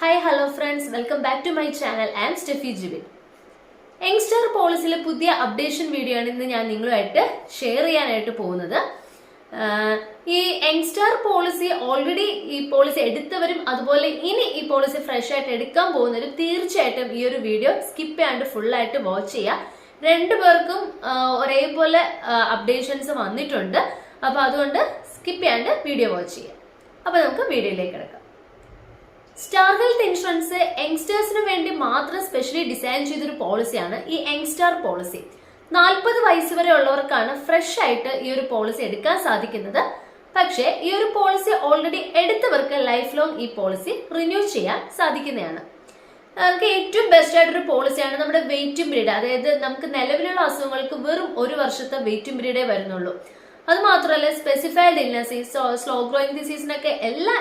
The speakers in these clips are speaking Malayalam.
Hi hello friends welcome back to my channel am Steffi Jibin youngster പോളിസിയിലെ പുതിയ അപ്ഡേഷൻ വീഡിയോ ആണ് ഇന്ന് ഞാൻ നിങ്ങളുമായിട്ട് ഷെയർ ചെയ്യാനായിട്ട് പോകുന്നത്. ഈ യങ്സ്റ്റർ പോളിസി ഓൾറെഡി ഈ പോളിസി എടുത്തവരും അതുപോലെ ഇനി ഈ പോളിസി ഫ്രഷ് ആയിട്ട് എടുക്കാൻ പോകുന്നവരും തീർച്ചയായിട്ടും ഈ ഒരു വീഡിയോ സ്കിപ്പ് ചെയ്യാണ്ട് ഫുൾ ആയിട്ട് വാച്ച് ചെയ്യുക. രണ്ടുപേർക്കും പേർക്കും ഒരേപോലെ അപ്ഡേഷൻസ് വന്നിട്ടുണ്ട്. അപ്പോൾ അതുകൊണ്ട് സ്കിപ്പ് ചെയ്യാണ്ട് വീഡിയോ വാച്ച് ചെയ്യുക. അപ്പോൾ നമുക്ക് വീഡിയോയിലേക്ക് കിടക്കാം. സ്റ്റാർ ഹെൽത്ത് ഇൻഷുറൻസ് യങ്സ്റ്റേഴ്സിന് വേണ്ടി മാത്രം സ്പെഷ്യലി ഡിസൈൻ ചെയ്തൊരു പോളിസിയാണ് ഈ യങ്സ്റ്റാർ പോളിസി നാൽപ്പത് വയസ്സ് വരെ ഉള്ളവർക്കാണ് ഫ്രഷ് ആയിട്ട് ഈ ഒരു പോളിസി എടുക്കാൻ സാധിക്കുന്നത്. പക്ഷേ ഈ ഒരു പോളിസി ഓൾറെഡി എടുത്തവർക്ക് ലൈഫ് ലോങ് ഈ പോളിസി റിന്യൂ ചെയ്യാൻ സാധിക്കുന്നതാണ്. നമുക്ക് ഏറ്റവും ബെസ്റ്റ് ആയിട്ടൊരു പോളിസിയാണ് നമ്മുടെ വെയിറ്റിംഗ് പീരീഡ് അതായത് നമുക്ക് നിലവിലുള്ള അസുഖങ്ങൾക്ക് വെറും ഒരു വർഷത്തെ വെയിറ്റിംഗ് പീരീഡേ വരുന്നുള്ളൂ. അത് മാത്രമല്ല സ്പെസിഫൈഡ് ഇൽനസ് സ്ലോ ഗ്രോയിങ് ഡിസീസിനൊക്കെ എല്ലാ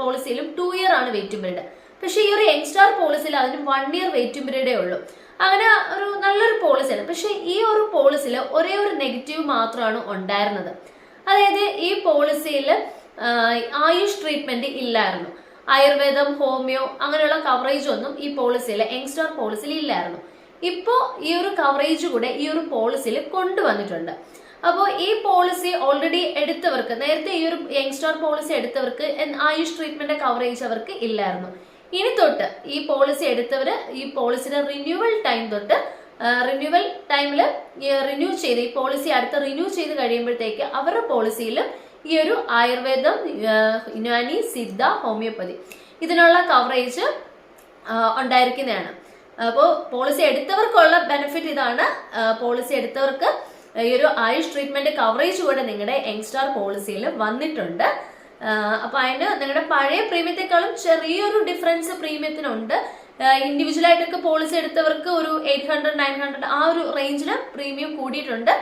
പോളിസിയിലും ടു ഇയർ ആണ് വെയിറ്റിംഗ് പീരീഡ് പക്ഷെ ഈ ഒരു യങ്സ്റ്റാർ പോളിസിയിൽ അതിന് വൺ ഇയർ വെയിറ്റിംഗ് പീരീഡേ ഉള്ളൂ. അങ്ങനെ ഒരു നല്ലൊരു പോളിസിയാണ് പക്ഷെ ഈ ഒരു പോളിസിയിൽ ഒരേ ഒരു നെഗറ്റീവ് മാത്രമാണ് ഉണ്ടായിരുന്നത്. അതായത് ഈ പോളിസിയിൽ ആയുഷ് ട്രീറ്റ്മെന്റ് ഇല്ലായിരുന്നു. ആയുർവേദം ഹോമിയോ അങ്ങനെയുള്ള കവറേജ് ഒന്നും ഈ പോളിസിയിൽ യങ്സ്റ്റാർ പോളിസിയിൽ ഇല്ലായിരുന്നു. ഇപ്പോൾ ഈ ഒരു കവറേജ് കൂടെ ഈ ഒരു പോളിസിയിൽ കൊണ്ടുവന്നിട്ടുണ്ട്. അപ്പോൾ ഈ പോളിസി ഓൾറെഡി എടുത്തവർക്ക് നേരത്തെ ഈ ഒരു യങ്സ്റ്റർ പോളിസി എടുത്തവർക്ക് ആയുഷ് ട്രീറ്റ്മെന്റ് കവറേജ് അവർക്ക് ഇല്ലായിരുന്നു. ഇനി തൊട്ട് ഈ പോളിസി എടുത്തവർ ഈ പോളിസിയുടെ റിന്യൂവൽ ടൈം തൊട്ട് റിന്യൂവൽ ടൈമിൽ റിന്യൂ ചെയ്ത് ഈ പോളിസി അടുത്ത റിന്യൂ ചെയ്ത് കഴിയുമ്പോഴത്തേക്ക് അവരുടെ പോളിസിയിൽ ഈ ഒരു ആയുർവേദം യുനാനി സിദ്ധ ഹോമിയോപ്പതി ഇതിനുള്ള കവറേജ് ഉണ്ടായിരിക്കുന്നതാണ്. അപ്പോൾ പോളിസി എടുത്തവർക്കുള്ള ബെനിഫിറ്റ് ഇതാണ് പോളിസി എടുത്തവർക്ക് ഈ ഒരു ആയുഷ് ട്രീറ്റ്മെന്റ് കവറേജ് കൂടെ നിങ്ങളുടെ യങ്സ്റ്റാർ പോളിസിയിൽ വന്നിട്ടുണ്ട്. അപ്പൊ അതിന് നിങ്ങളുടെ പഴയ പ്രീമിയത്തെക്കാളും ചെറിയൊരു ഡിഫറൻസ് പ്രീമിയത്തിനുണ്ട്. ഇൻഡിവിജ്വൽ ആയിട്ടൊക്കെ പോളിസി എടുത്തവർക്ക് ഒരു എയ്റ്റ് ഹൺഡ്രഡ് നയൻ ഹൺഡ്രഡ് ആ ഒരു റേഞ്ചിൽ പ്രീമിയം കൂടിയിട്ടുണ്ട്.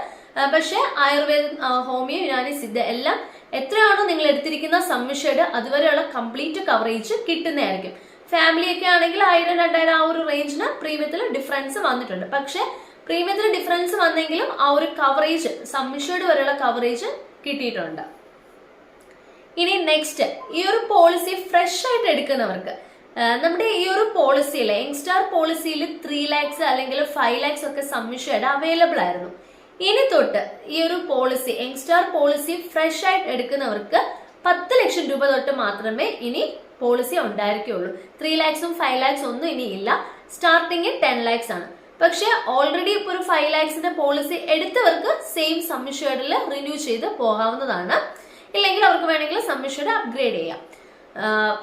പക്ഷെ ആയുർവേദ ഹോമിയോ യുനാനി സിദ്ധ എല്ലാം എത്രയാണോ നിങ്ങൾ എടുത്തിരിക്കുന്ന സമ്മിഷേഡ് അതുവരെയുള്ള കംപ്ലീറ്റ് കവറേജ് കിട്ടുന്നതായിരിക്കും. ഫാമിലിയൊക്കെ ആണെങ്കിൽ ആയിരം രണ്ടായിരം ആ ഒരു റേഞ്ചിന് പ്രീമിയത്തിൽ ഡിഫറൻസ് വന്നിട്ടുണ്ട്. പക്ഷേ പ്രീമിയത്തിൽ ഡിഫറൻസ് വന്നെങ്കിലും ആ ഒരു കവറേജ് സമ്മിഷേഡ് വരെയുള്ള കവറേജ് കിട്ടിയിട്ടുണ്ട്. ഇനി നെക്സ്റ്റ് ഈ ഒരു പോളിസി ഫ്രഷ് ആയിട്ട് എടുക്കുന്നവർക്ക് നമ്മുടെ ഈ ഒരു പോളിസിയിൽ യങ്സ്റ്റാർ പോളിസിയിൽ ത്രീ ലാക്സ് അല്ലെങ്കിൽ ഫൈവ് ലാക്സ് ഒക്കെ സബ്മിഷൻ അവൈലബിൾ ആയിരുന്നു. ഇനി തൊട്ട് ഈ ഒരു പോളിസി യങ്സ്റ്റാർ പോളിസി ഫ്രഷ് ആയിട്ട് എടുക്കുന്നവർക്ക് പത്ത് ലക്ഷം രൂപ തൊട്ട് മാത്രമേ ഇനി പോളിസി ഉണ്ടായിരിക്കുള്ളൂ. ത്രീ ലാക്സും ഫൈവ് ലാക്സും ഒന്നും ഇനി ഇല്ല. സ്റ്റാർട്ടിങ് ടെൻ ലാക്സ് ആണ്. പക്ഷെ ഓൾറെഡി ഇപ്പോൾ ഒരു ഫൈവ് ലാക്സിന്റെ പോളിസി എടുത്തവർക്ക് സെയിം സമ്മിഷേഡിൽ റിന്യൂ ചെയ്ത് പോകാവുന്നതാണ്. ഇല്ലെങ്കിൽ അവർക്ക് വേണമെങ്കിൽ സമ്മിഷേഡ് അപ്ഗ്രേഡ് ചെയ്യാം.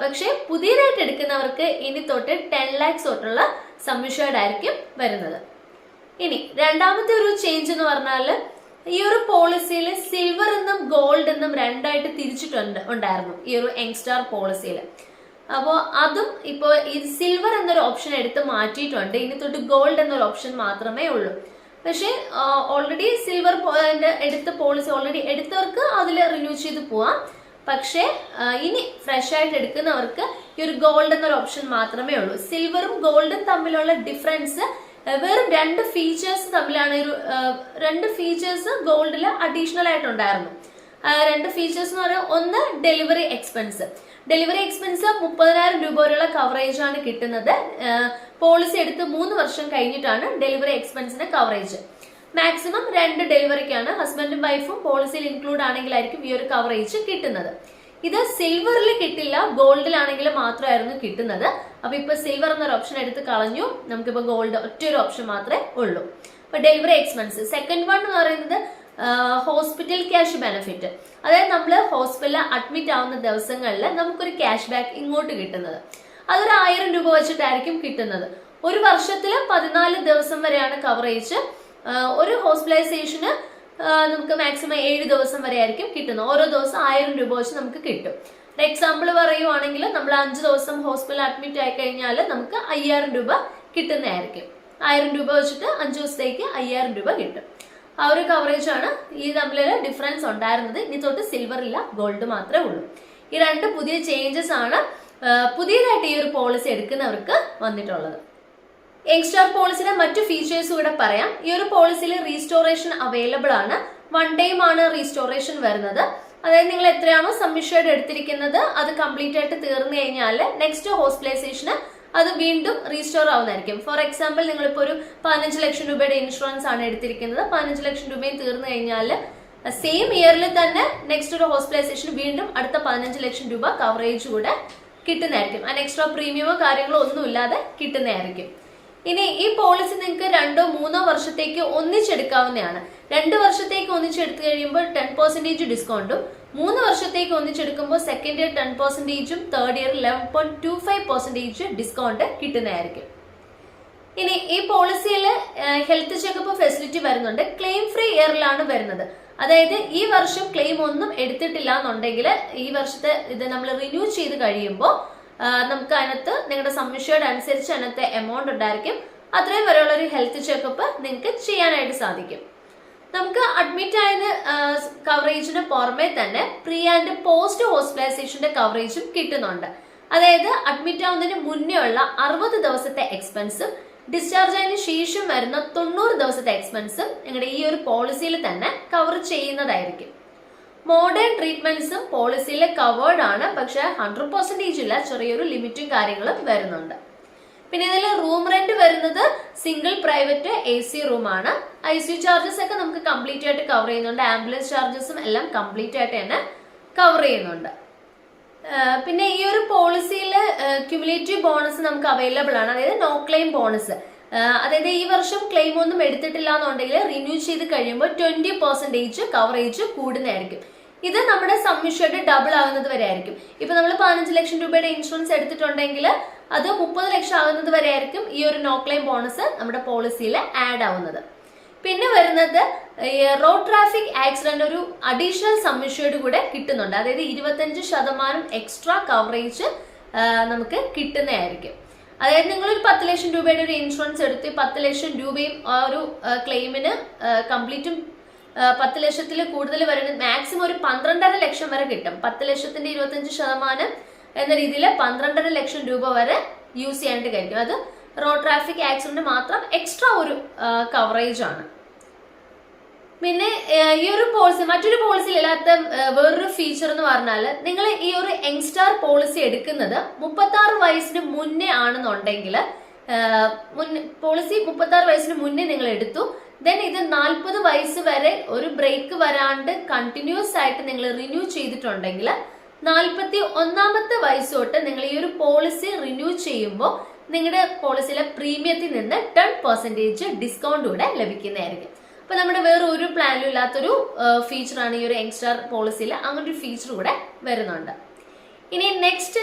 പക്ഷെ പക്ഷേ പുതിയതായിട്ട് എടുക്കുന്നവർക്ക് ഇനി തൊട്ട് ടെൻ ലാക്സ് തൊട്ടുള്ള സമ്മിഷേഡ് ആയിരിക്കും വരുന്നത്. ഇനി രണ്ടാമത്തെ ഒരു ചേഞ്ച് എന്ന് പറഞ്ഞാൽ ഈ ഒരു പോളിസിയിൽ സിൽവർ എന്നും ഗോൾഡ് എന്നും രണ്ടായിട്ട് തിരിച്ചിട്ടുണ്ട് ഉണ്ടായിരുന്നു. ഈ ഒരു യങ്സ്റ്റാർ പോളിസിയിൽ അപ്പോൾ അതും ഇപ്പോൾ ഈ സിൽവർ എന്നൊരു ഓപ്ഷൻ എടുത്ത് മാറ്റിയിട്ടുണ്ട്. ഇനി തൊട്ട് ഗോൾഡ് എന്നൊരു ഓപ്ഷൻ മാത്രമേ ഉള്ളൂ. പക്ഷേ ഓൾറെഡി സിൽവർ എടുത്ത പോളിസി ഓൾറെഡി എടുത്തവർക്ക് അതിൽ റിന്യൂ ചെയ്ത് പോവാം. പക്ഷേ ഇനി ഫ്രഷ് ആയിട്ട് എടുക്കുന്നവർക്ക് ഈ ഒരു ഗോൾഡ് എന്നൊരു ഓപ്ഷൻ മാത്രമേ ഉള്ളൂ. സിൽവറും ഗോൾഡും തമ്മിലുള്ള ഡിഫറൻസ് വെറും രണ്ട് ഫീച്ചേഴ്സ് തമ്മിലാണ് ഒരു രണ്ട് ഫീച്ചേഴ്സ് ഗോൾഡിൽ അഡീഷണൽ ആയിട്ടുണ്ടായിരുന്നു രണ്ട് ഫീച്ചേഴ്സ് എന്ന് പറയുന്നത് ഒന്ന് ഡെലിവറി എക്സ്പെൻസ് ഡെലിവറി എക്സ്പെൻസ് മുപ്പതിനായിരം രൂപ വരെയുള്ള കവറേജാണ് കിട്ടുന്നത്. പോളിസി എടുത്ത് മൂന്ന് വർഷം കഴിഞ്ഞിട്ടാണ് ഡെലിവറി എക്സ്പെൻസിന് കവറേജ് മാക്സിമം രണ്ട് ഡെലിവറിക്കാണ് ഹസ്ബൻഡും വൈഫും പോളിസിയിൽ ഇൻക്ലൂഡ് ആണെങ്കിലായിരിക്കും ഈ ഒരു കവറേജ് കിട്ടുന്നത്. ഇത് സിൽവറിൽ കിട്ടില്ല ഗോൾഡിലാണെങ്കിൽ മാത്രമായിരുന്നു കിട്ടുന്നത്. അപ്പൊ ഇപ്പൊ സിൽവർ എന്നൊരു ഓപ്ഷൻ എടുത്ത് കളഞ്ഞു. നമുക്കിപ്പോ ഗോൾഡ് ഒറ്റൊരു ഓപ്ഷൻ മാത്രമേ ഉള്ളൂ. അപ്പൊ ഡെലിവറി എക്സ്പെൻസ് സെക്കൻഡ് വൺ എന്ന് പറയുന്നത് ഹോസ്പിറ്റൽ ക്യാഷ് ബെനഫിറ്റ് അതായത് നമ്മൾ ഹോസ്പിറ്റലിൽ അഡ്മിറ്റ് ആവുന്ന ദിവസങ്ങളിൽ നമുക്കൊരു ക്യാഷ് ബാക്ക് ഇങ്ങോട്ട് കിട്ടുന്നത്. അതൊരു ആയിരം രൂപ വെച്ചിട്ടായിരിക്കും കിട്ടുന്നത്. ഒരു വർഷത്തിൽ പതിനാല് ദിവസം വരെയാണ് കവറേജ് ഒരു ഹോസ്പിറ്റലൈസേഷന് നമുക്ക് മാക്സിമം ഏഴ് ദിവസം വരെ ആയിരിക്കും കിട്ടുന്നത്. ഓരോ ദിവസം ആയിരം രൂപ വെച്ച് നമുക്ക് കിട്ടും. ഒരു എക്സാമ്പിൾ പറയുവാണെങ്കിൽ നമ്മൾ അഞ്ച് ദിവസം ഹോസ്പിറ്റലിൽ അഡ്മിറ്റ് ആയി കഴിഞ്ഞാൽ നമുക്ക് അയ്യായിരം രൂപ കിട്ടുന്നതായിരിക്കും. ആയിരം രൂപ വെച്ചിട്ട് അഞ്ച് ദിവസത്തേക്ക് അയ്യായിരം രൂപ കിട്ടും. ആ ഒരു കവറേജ് ആണ് ഈ തമ്മിൽ ഡിഫറൻസ് ഉണ്ടായിരുന്നത്. ഇനി തൊട്ട് സിൽവർ ഇല്ല ഗോൾഡ് മാത്രമേ ഉള്ളൂ. ഈ രണ്ട് പുതിയ ചേഞ്ചസ് ആണ് പുതിയതായിട്ട് ഈ ഒരു പോളിസി എടുക്കുന്നവർക്ക് വന്നിട്ടുള്ളത്. യങ്സ്റ്റാർ പോളിസിയുടെ മറ്റു ഫീച്ചേഴ്സ് കൂടെ പറയാം. ഈ ഒരു പോളിസിയിൽ റീസ്റ്റോറേഷൻ അവൈലബിൾ ആണ്. വൺ ടൈം ആണ് റീസ്റ്റോറേഷൻ വരുന്നത്. അതായത് നിങ്ങൾ എത്രയാണോ സബ്മിഷൻ എടുത്തിരിക്കുന്നത് അത് കംപ്ലീറ്റ് ആയിട്ട് തീർന്നു കഴിഞ്ഞാൽ നെക്സ്റ്റ് ഹോസ്പിറ്റലൈസേഷന് അത് വീണ്ടും റീസ്റ്റോർ ആവുന്നതായിരിക്കും. ഫോർ എക്സാമ്പിൾ നിങ്ങളിപ്പോൾ ഒരു പതിനഞ്ച് ലക്ഷം രൂപയുടെ ഇൻഷുറൻസ് ആണ് എടുത്തിരിക്കുന്നത്. പതിനഞ്ച് ലക്ഷം രൂപയും തീർന്നു കഴിഞ്ഞാൽ സെയിം ഇയറിൽ തന്നെ നെക്സ്റ്റ് ഒരു ഹോസ്പിറ്റലൈസേഷൻ വീണ്ടും അടുത്ത പതിനഞ്ച് ലക്ഷം രൂപ കവറേജ് കൂടെ കിട്ടുന്നതായിരിക്കും. അതിന് എക്സ്ട്രാ പ്രീമിയമോ കാര്യങ്ങളോ ഒന്നുമില്ലാതെ കിട്ടുന്നതായിരിക്കും. ഇനി ഈ പോളിസി നിങ്ങൾക്ക് രണ്ടോ മൂന്നോ വർഷത്തേക്ക് ഒന്നിച്ചെടുക്കാവുന്നതാണ്. രണ്ട് വർഷത്തേക്ക് ഒന്നിച്ചെടുത്തു കഴിയുമ്പോൾ ടെൻ പെർസെന്റേജ് ഡിസ്കൗണ്ടും മൂന്ന് വർഷത്തേക്ക് ഒന്നിച്ചെടുക്കുമ്പോൾ second year ten പെർസെന്റേജും third year eleven point two five percentage discount കിട്ടുന്നതായിരിക്കും. ഇനി ഈ പോളിസിയിൽ ഹെൽത്ത് ചെക്കപ്പ് ഫെസിലിറ്റി വരുന്നുണ്ട്. ക്ലെയിം ഫ്രീ ഇയറിലാണ് വരുന്നത്. അതായത് ഈ വർഷം ക്ലെയിം ഒന്നും എടുത്തിട്ടില്ല എന്നുണ്ടെങ്കിൽ ഈ വർഷത്തെ ഇത് നമ്മൾ റിന്യൂ ചെയ്ത് കഴിയുമ്പോൾ നമുക്ക് അതിനകത്ത് നിങ്ങളുടെ സംശയയുടെ അനുസരിച്ച് അതിനകത്ത് എമൗണ്ട് ഉണ്ടായിരിക്കും. അത്രയും വരെയുള്ള ഒരു ഹെൽത്ത് ചെക്കപ്പ് നിങ്ങൾക്ക് ചെയ്യാനായിട്ട് സാധിക്കും. നമുക്ക് അഡ്മിറ്റ് ആയത് കവറേജിന് പുറമെ തന്നെ പ്രീ ആൻഡ് പോസ്റ്റ് ഹോസ്പിറ്റലൈസേഷന്റെ കവറേജും കിട്ടുന്നുണ്ട്. അതായത് അഡ്മിറ്റ് ആവുന്നതിന് മുന്നേ ഉള്ള അറുപത് ദിവസത്തെ എക്സ്പെൻസും ഡിസ്ചാർജ് ആയതിനു ശേഷം വരുന്ന തൊണ്ണൂറ് ദിവസത്തെ എക്സ്പെൻസും നിങ്ങളുടെ ഈ ഒരു പോളിസിയിൽ തന്നെ കവർ ചെയ്യുന്നതായിരിക്കും. മോഡേൺ ട്രീറ്റ്മെന്റ്സും പോളിസിയിൽ കവേർഡ് ആണ്. പക്ഷെ ഹൺഡ്രഡ് പെർസെന്റേജ് ഇല്ല ചെറിയൊരു ലിമിറ്റും കാര്യങ്ങളും വരുന്നുണ്ട്. പിന്നെ ഇതിൽ റൂം റെന്റ് വരുന്നത് single private A C room ആണ്. ഐ സി ചാർജസ് ഒക്കെ നമുക്ക് കംപ്ലീറ്റ് ആയിട്ട് കവർ ചെയ്യുന്നുണ്ട്. ആംബുലൻസ് ചാർജസും എല്ലാം കംപ്ലീറ്റ് ആയിട്ട് തന്നെ കവർ ചെയ്യുന്നുണ്ട്. പിന്നെ ഈ ഒരു പോളിസിയിൽ ക്യുമുലേറ്റീവ് ബോണസ് നമുക്ക് അവൈലബിൾ ആണ്. അതായത് നോ ക്ലെയിം ബോണസ് അതായത് ഈ വർഷം ക്ലെയിം ഒന്നും എടുത്തിട്ടില്ല എന്നുണ്ടെങ്കിൽ റിന്യൂ ചെയ്ത് കഴിയുമ്പോൾ ട്വന്റി പെർസെന്റേജ് കവറേജ് കൂടുന്നതായിരിക്കും. ഇത് നമ്മുടെ സബ്മിഷേർഡ് ഡബിൾ ആകുന്നത് വരെ ആയിരിക്കും ഇപ്പൊ നമ്മൾ പതിനഞ്ച് ലക്ഷം രൂപയുടെ ഇൻഷുറൻസ് എടുത്തിട്ടുണ്ടെങ്കിൽ അത് മുപ്പത് ലക്ഷം ആകുന്നത് വരെ ആയിരിക്കും ഈ ഒരു നോ ക്ലെയിം ബോണസ് നമ്മുടെ പോളിസിയിൽ ആഡ് ആവുന്നത്. പിന്നെ വരുന്നത് റോഡ് ട്രാഫിക് ആക്സിഡന്റ് ഒരു അഡീഷണൽ സബ്മിഷേർഡ് കൂടെ കിട്ടുന്നുണ്ട്. അതായത് ഇരുപത്തഞ്ച് ശതമാനം എക്സ്ട്രാ കവറേജ് നമുക്ക് കിട്ടുന്നതായിരിക്കും. അതായത് നിങ്ങൾ ഒരു പത്ത് ലക്ഷം രൂപയുടെ ഒരു ഇൻഷുറൻസ് എടുത്ത് പത്ത് ലക്ഷം രൂപയും ആ ഒരു ക്ലെയിമിന് കംപ്ലീറ്റും പത്ത് ലക്ഷത്തിൽ കൂടുതൽ വരുന്നത് മാക്സിമം ഒരു പന്ത്രണ്ടര ലക്ഷം വരെ കിട്ടും. പത്ത് ലക്ഷത്തിന്റെ ഇരുപത്തഞ്ച് ശതമാനം എന്ന രീതിയിൽ പന്ത്രണ്ടര ലക്ഷം രൂപ വരെ യൂസ് ചെയ്യാനായിട്ട് കഴിക്കും. അത് റോഡ് ട്രാഫിക് ആക്സിഡന്റ് മാത്രം എക്സ്ട്രാ ഒരു കവറേജ് ആണ്. പിന്നെ ഈ ഒരു പോളിസി മറ്റൊരു പോളിസിയിൽ ഇല്ലാത്ത വേറൊരു ഫീച്ചർ എന്ന് പറഞ്ഞാൽ നിങ്ങൾ ഈ ഒരു യങ്സ്റ്റാർ പോളിസി എടുക്കുന്നത് മുപ്പത്തി ആറ് വയസ്സിന് മുന്നേ ആണെന്നുണ്ടെങ്കിൽ പോളിസി മുപ്പത്തി ആറ് വയസ്സിന് മുന്നേ നിങ്ങൾ എടുത്തു. ദെൻ ഇത് നാൽപ്പത് വയസ്സ് വരെ ഒരു ബ്രേക്ക് വരാണ്ട് കണ്ടിന്യൂസ് ആയിട്ട് നിങ്ങൾ റിന്യൂ ചെയ്തിട്ടുണ്ടെങ്കിൽ നാൽപ്പത്തി ഒന്നാമത്തെ വയസ്സ് തൊട്ട് നിങ്ങൾ ഈ ഒരു പോളിസി റിന്യൂ ചെയ്യുമ്പോൾ നിങ്ങളുടെ പോളിസിയിലെ പ്രീമിയത്തിൽ നിന്ന് ടെൻ പെർസെന്റേജ് ഡിസ്കൗണ്ട് കൂടെ ലഭിക്കുന്നതായിരിക്കും. അപ്പൊ നമ്മുടെ വേറെ ഒരു പ്ലാനും ഇല്ലാത്തൊരു ഫീച്ചറാണ് ഈ ഒരു യങ്സ്റ്റാർ പോളിസിയിൽ അങ്ങനെ ഒരു ഫീച്ചർ കൂടെ വരുന്നുണ്ട്. ഇനി നെക്സ്റ്റ്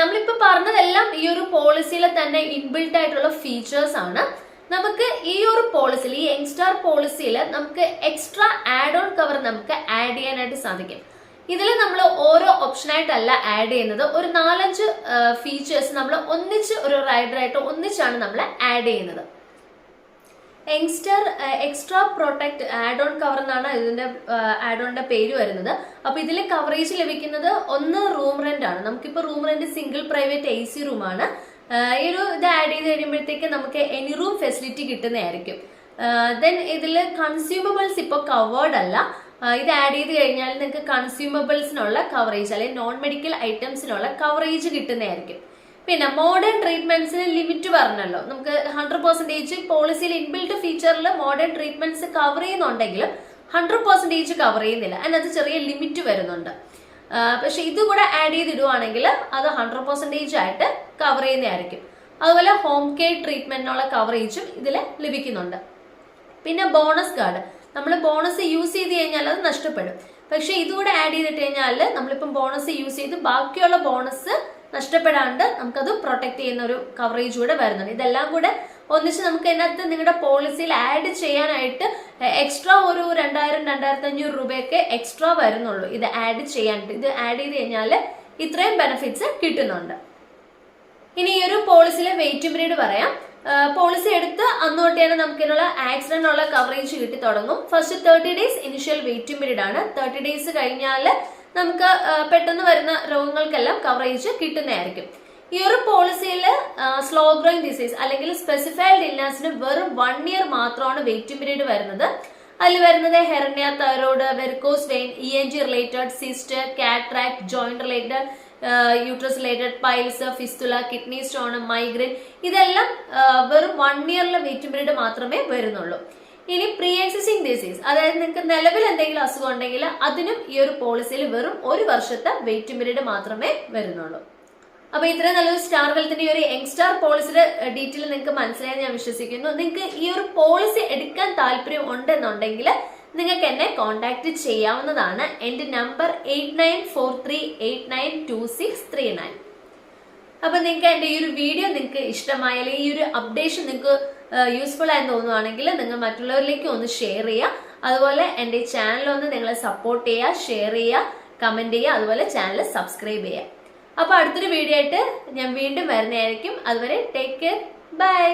നമ്മളിപ്പോ പറഞ്ഞതെല്ലാം ഈ ഒരു പോളിസിയിൽ തന്നെ ഇൻബിൽട്ട് ആയിട്ടുള്ള ഫീച്ചേഴ്സ് ആണ്. നമുക്ക് ഈ ഒരു പോളിസിയിൽ ഈ യങ്സ്റ്റാർ പോളിസിയിൽ നമുക്ക് എക്സ്ട്രാ ആഡ് ഓൺ കവർ നമുക്ക് ആഡ് ചെയ്യാനായിട്ട് സാധിക്കും. ഇതിൽ നമ്മൾ ഓരോ ഓപ്ഷനായിട്ടല്ല ആഡ് ചെയ്യുന്നത്. ഒരു നാലഞ്ച് ഫീച്ചേഴ്സ് നമ്മൾ ഒന്നിച്ച് ഒരു റൈഡറായിട്ട് ഒന്നിച്ചാണ് നമ്മൾ ആഡ് ചെയ്യുന്നത്. Youngster extra protect add on cover എന്നാണ് ഇതിന്റെ ആഡ് ഓണിന്റെ പേര് വരുന്നത്. അപ്പൊ ഇതിൽ കവറേജ് ലഭിക്കുന്നത് ഒന്ന് റൂം റെന്റ് ആണ്. നമുക്കിപ്പോ room rent single private A C room ആണ്. ഈ ഒരു ഇത് ആഡ് ചെയ്ത് കഴിയുമ്പോഴത്തേക്ക് നമുക്ക് എനി റൂം ഫെസിലിറ്റി കിട്ടുന്നതായിരിക്കും. ദെൻ ഇതിൽ കൺസ്യൂമബിൾസ് ഇപ്പോൾ കവേർഡ് അല്ല. ഇത് ആഡ് ചെയ്ത് കഴിഞ്ഞാൽ നിങ്ങൾക്ക് കൺസ്യൂമബിൾസിനുള്ള കവറേജ് അല്ലെങ്കിൽ നോൺ മെഡിക്കൽ ഐറ്റംസിനുള്ള കവറേജ് കിട്ടുന്നതായിരിക്കും. പിന്നെ മോഡേൺ ട്രീറ്റ്മെന്റ്സിന് ലിമിറ്റ് പറഞ്ഞല്ലോ. നമുക്ക് ഹൺഡ്രഡ് പെർസെന്റേജ് പോളിസിയിൽ ഇൻബിൽറ്റ് ഫീച്ചറിൽ മോഡേൺ ട്രീറ്റ്മെന്റ്സ് കവർ ചെയ്യുന്നുണ്ടെങ്കിലും ഹൺഡ്രഡ് പെർസെന്റേജ് കവർ ചെയ്യുന്നില്ല. അതിനകത്ത് ചെറിയ ലിമിറ്റ് വരുന്നുണ്ട്. പക്ഷെ ഇത് കൂടെ ആഡ് ചെയ്തിടുവാണെങ്കിൽ അത് ഹൺഡ്രഡ് പെർസെന്റേജ് ആയിട്ട് കവർ ചെയ്യുന്നതായിരിക്കും. അതുപോലെ ഹോം കെയർ ട്രീറ്റ്മെന്റിനുള്ള കവറേജും ഇതിൽ ലഭിക്കുന്നുണ്ട്. പിന്നെ ബോണസ് കാർഡ് നമ്മൾ ബോണസ് യൂസ് ചെയ്ത് കഴിഞ്ഞാൽ അത് നഷ്ടപ്പെടും. പക്ഷെ ഇതുകൂടെ ആഡ് ചെയ്തിട്ട് കഴിഞ്ഞാൽ നമ്മളിപ്പം ബോണസ് യൂസ് ചെയ്ത് ബാക്കിയുള്ള ബോണസ് നഷ്ടപ്പെടാണ്ട് നമുക്കത് പ്രൊട്ടക്ട് ചെയ്യുന്ന ഒരു കവറേജ് കൂടെ വരുന്നുണ്ട്. ഇതെല്ലാം കൂടെ ഒന്നിച്ച് നമുക്ക് അതിനകത്ത് നിങ്ങളുടെ പോളിസിയിൽ ആഡ് ചെയ്യാനായിട്ട് എക്സ്ട്രാ ഒരു രണ്ടായിരം രണ്ടായിരത്തി അഞ്ഞൂറ് രൂപയൊക്കെ എക്സ്ട്രാ വരുന്നുള്ളൂ. ഇത് ആഡ് ചെയ്യാനായിട്ട്. ഇത് ആഡ് ചെയ്ത് കഴിഞ്ഞാൽ ഇത്രയും ബെനിഫിറ്റ്സ് കിട്ടുന്നുണ്ട്. ഇനി ഈ ഒരു പോളിസിയിലെ വെയിറ്റിംഗ് പീരീഡ് പറയാം. പോളിസി എടുത്ത് അന്ന് തൊട്ട് തന്നെ ആക്സിഡന്റ് ഉള്ള കവറേജ് കിട്ടി തുടങ്ങും. First thirty days initial waiting period ആണ്. തേർട്ടി ഡേയ്സ് കഴിഞ്ഞാൽ നമുക്ക് പെട്ടെന്ന് വരുന്ന രോഗങ്ങൾക്കെല്ലാം കവറേജ് കിട്ടുന്നതായിരിക്കും. ഈ ഒരു പോളിസിയിൽ സ്ലോ ഗ്രോയിങ് ഡിസീസ് അല്ലെങ്കിൽ സ്പെസിഫൈഡ് ഇൽനസിന് വെറും വൺ ഇയർ മാത്രമാണ് വെയിറ്റിംഗ് പീരീഡ് വരുന്നത്. അതിൽ വരുന്നത് hernia thyroid varicose vein E N G related cyst cataract joint related uterus related piles fistula kidney stone migraine ഇതെല്ലാം വെറും വൺ ഇയറിലെ വെയിറ്റിംഗ് പീരീഡ് മാത്രമേ വരുന്നുള്ളൂ. ഇനി പ്രീ എക്സിസ്റ്റിംഗ് ഡിസീസ് അതായത് നിങ്ങൾക്ക് നിലവിൽ എന്തെങ്കിലും അസുഖം ഉണ്ടെങ്കിൽ അതിനും ഈ ഒരു പോളിസിയിൽ വെറും ഒരു വർഷത്തെ വെയിറ്റ് പീരീഡ് മാത്രമേ വരുന്നുള്ളൂ. അപ്പൊ ഇത്രയും നല്ലൊരു സ്റ്റാർ വെൽത്തിന്റെ ഒരു യങ്സ്റ്റാർ പോളിസിയുടെ ഡീറ്റെയിൽ നിങ്ങൾക്ക് മനസ്സിലായെന്ന് ഞാൻ വിശ്വസിക്കുന്നു. നിങ്ങൾക്ക് ഈ ഒരു പോളിസി എടുക്കാൻ താല്പര്യം ഉണ്ടെന്നുണ്ടെങ്കിൽ നിങ്ങൾക്ക് എന്നെ കോൺടാക്ട് ചെയ്യാവുന്നതാണ് എന്റെ number eight nine four three eight nine two six three nine അപ്പൊ നിങ്ങൾക്ക് എന്റെ ഈ ഒരു വീഡിയോ നിങ്ങൾക്ക് ഇഷ്ടമായാലും ഈ ഒരു അപ്ഡേഷൻ നിങ്ങൾക്ക് യൂസ്ഫുൾ ആയെന്ന് തോന്നുവാണെങ്കിൽ നിങ്ങൾ മറ്റുള്ളവരിലേക്ക് ഒന്ന് ഷെയർ ചെയ്യുക. അതുപോലെ എന്റെ ചാനൽ ഒന്ന് നിങ്ങളെ സപ്പോർട്ട് ചെയ്യുക ഷെയർ ചെയ്യുക കമന്റ് ചെയ്യുക അതുപോലെ ചാനൽ സബ്സ്ക്രൈബ് ചെയ്യുക. അപ്പോൾ അടുത്തൊരു വീഡിയോ ആയിട്ട് ഞാൻ വീണ്ടും വരുന്നതായിരിക്കും. അതുവരെ ടേക്ക് കെയർ ബൈ